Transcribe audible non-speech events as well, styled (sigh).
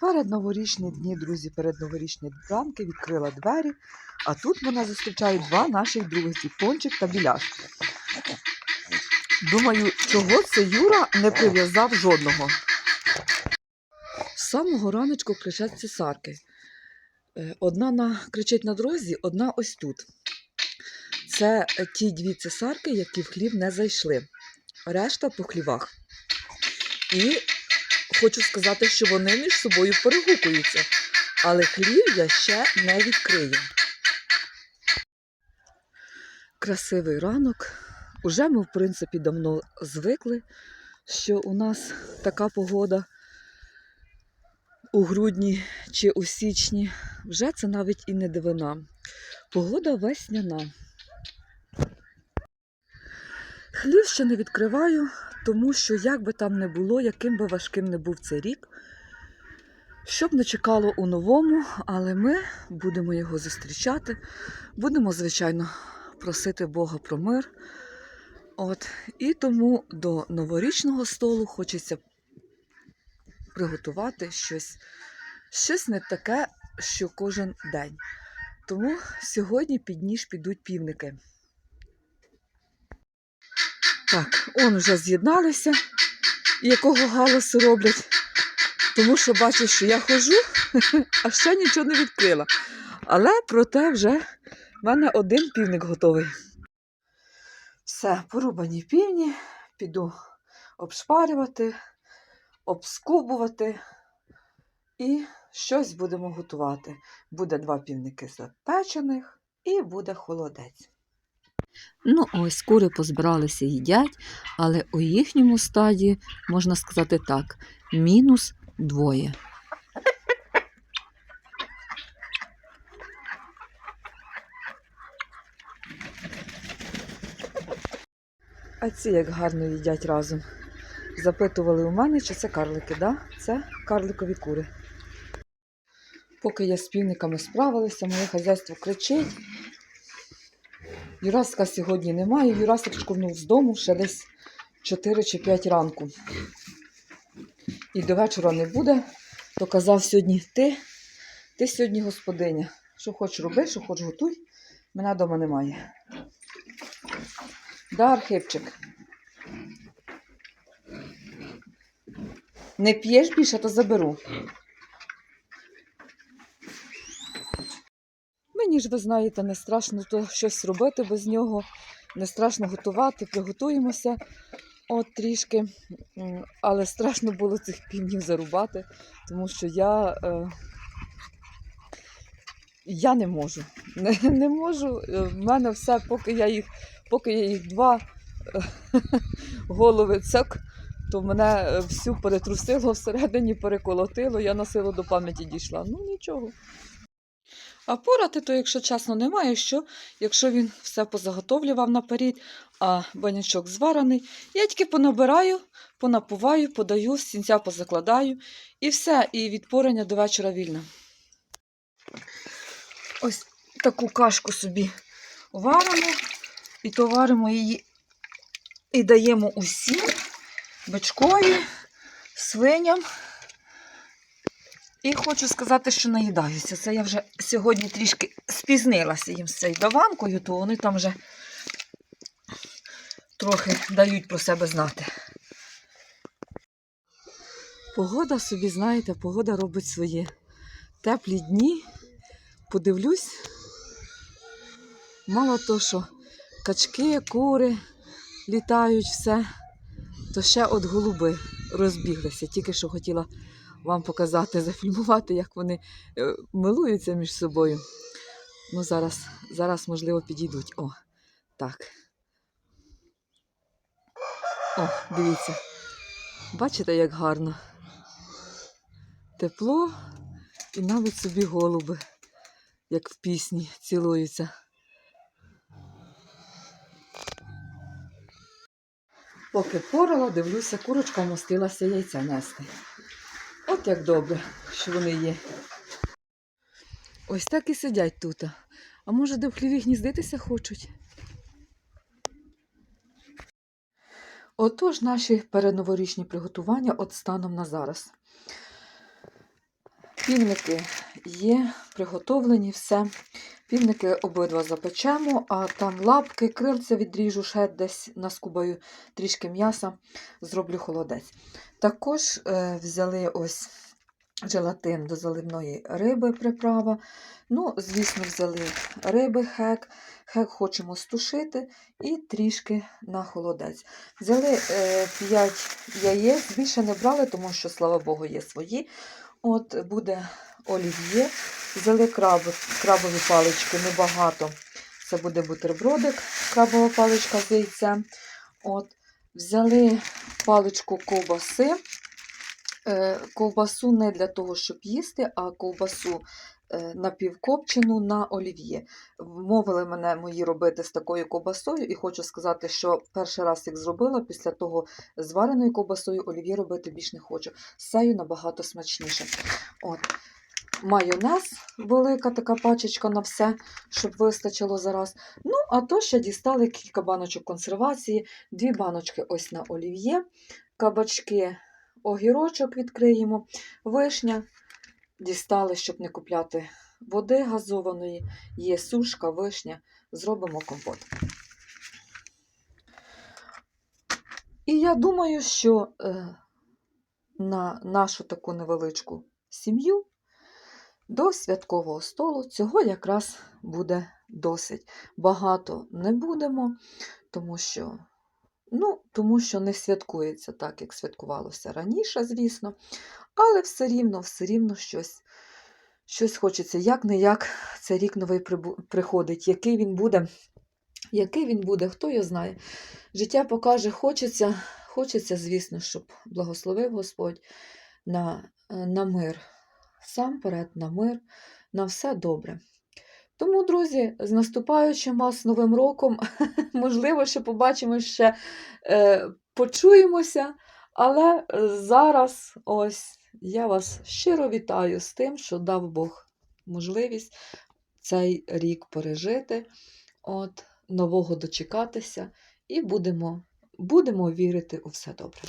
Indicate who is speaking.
Speaker 1: Перед новорічні дні, друзі, перед новорічні ранки відкрила двері, а тут мене зустрічають два наших друзі Пончик та Біляш. Думаю, чого це Юра не прив'язав жодного. З самого раночку кричать цесарки. Е, Одна на, кричить на дорозі, одна ось тут. Це ті дві цесарки, які в хлів не зайшли. Решта по хлівах. І хочу сказати, що вони між собою перегукуються. Але хлів я ще не відкрию. Красивий ранок. Уже ми, в принципі, давно звикли, що у нас така погода у грудні чи у січні. Вже це навіть і не дивина. Погода весняна. Хлів ще не відкриваю, тому що як би там не було, яким би важким не був цей рік, щоб не чекало у новому, але ми будемо його зустрічати. Будемо, звичайно, просити Бога про мир. От, і тому до новорічного столу хочеться приготувати щось, щось не таке, що кожен день. Тому сьогодні під ніж підуть півники. Так, он вже з'єдналися, якого галасу роблять. Тому що бачу, що я хожу, (laughs) а ще нічого не відкрила. Але проте вже в мене один півник готовий. Все, порубані півні, піду обшпарювати, обскубувати і щось будемо готувати. Буде два півники запечених і буде холодець. Ну, ось кури позбиралися їдять, але у їхньому стаді, можна сказати так, мінус двоє. А ці як гарно їдять разом. Запитували у мене, чи це карлики, да? Це карликові кури. Поки я з півниками справилася, моє хазяйство кричить. Юраска сьогодні немає. Юрасик шкурнув з дому ще десь 4 чи 5 ранку. І до вечора не буде, то казав сьогодні ти, ти сьогодні господиня. Що хочеш роби, що хочеш готуй, мене вдома немає. Да, Архипчик. Не п'єш більше, то заберу. Мені ж, ви знаєте, не страшно то щось робити без нього, не страшно готувати, приготуємося от трішки. Але страшно було цих півнів зарубати, тому що я, е, я не можу. (laughs) Не, не можу. Е, В мене все, поки я їх, поки я їх два е, (laughs) голови цок, то мене всю перетрусило всередині, переколотило, я на силу до пам'яті дійшла. Ну нічого. А порати, то, якщо чесно, немає що, якщо він все позаготовлював наперед, а банячок зварений, я тільки понабираю, понапуваю, подаю, з сінця позакладаю і все, і від порання до вечора вільно. Ось таку кашку собі варимо, і то варимо її і даємо усім бичкові, свиням. І хочу сказати, що наїдаюся. Це я вже сьогодні трішки спізнилася їм з цією даванкою, то вони там вже трохи дають про себе знати. Погода собі, знаєте, погода робить своє. Теплі дні. Подивлюсь. Мало то, що качки, кури літають, все, то ще от голуби розбіглися. Тільки що хотіла вам показати, (laughs) зафільмувати, як вони е, милуються між собою. Ну, зараз, зараз, можливо, підійдуть. О, так. О, дивіться. Бачите, як гарно. Тепло і навіть собі голуби, як в пісні, цілуються. Поки порала, дивлюся, курочка вмостилася яйця нести. От як добре, що вони є. Ось так і сидять тут. А може, де в хліві гніздитися хочуть? Отож, наші передноворічні приготування от станом на зараз. Півники є, приготовлені все. Півники обидва запечемо, а там лапки, крильця відріжу, ще десь наскубаю трішки м'яса, зроблю холодець. Також е, взяли ось желатин до заливної риби приправа. Ну, звісно, взяли риби хек. Хек хочемо стушити і трішки на холодець. Взяли е, 5 яєць, більше не брали, тому що, слава Богу, є свої. От буде олів'є. Взяли краби, крабові палички небагато. Це буде бутербродик, крабова паличка з яйцем. От. Взяли паличку ковбаси. Е, ковбасу не для того, щоб їсти, а ковбасу е, напівкопчену на олів'є. Вмовили мене мої робити з такою ковбасою, і хочу сказати, що перший раз їх зробила, після того з вареною ковбасою олів'є робити більш не хочу. З цею набагато смачніше. От. Майонез, велика така пачечка на все, щоб вистачило зараз. Ну, а то ще дістали кілька баночок консервації, дві баночки ось на олів'є, кабачки, огірочок відкриємо, вишня. Дістали, щоб не купляти води газованої, є сушка, вишня, зробимо компот. І я думаю, що е, на нашу таку невеличку сім'ю до святкового столу цього якраз буде досить. Багато не будемо, тому що, ну, тому що не святкується так, як святкувалося раніше, звісно. Але все рівно, все рівно щось, щось хочеться. Як не як цей рік новий приходить, який він буде, який він буде, хто його знає. Життя покаже, хочеться, хочеться, звісно, щоб благословив Господь на, на мир. Сам перед на мир, на все добре. Тому, друзі, з наступаючим вас Новим роком, (laughs) можливо, ще побачимо ще е, почуємося, але е, зараз ось я вас щиро вітаю з тим, що дав Бог можливість цей рік пережити, от, нового дочекатися, і будемо, будемо вірити у все добре.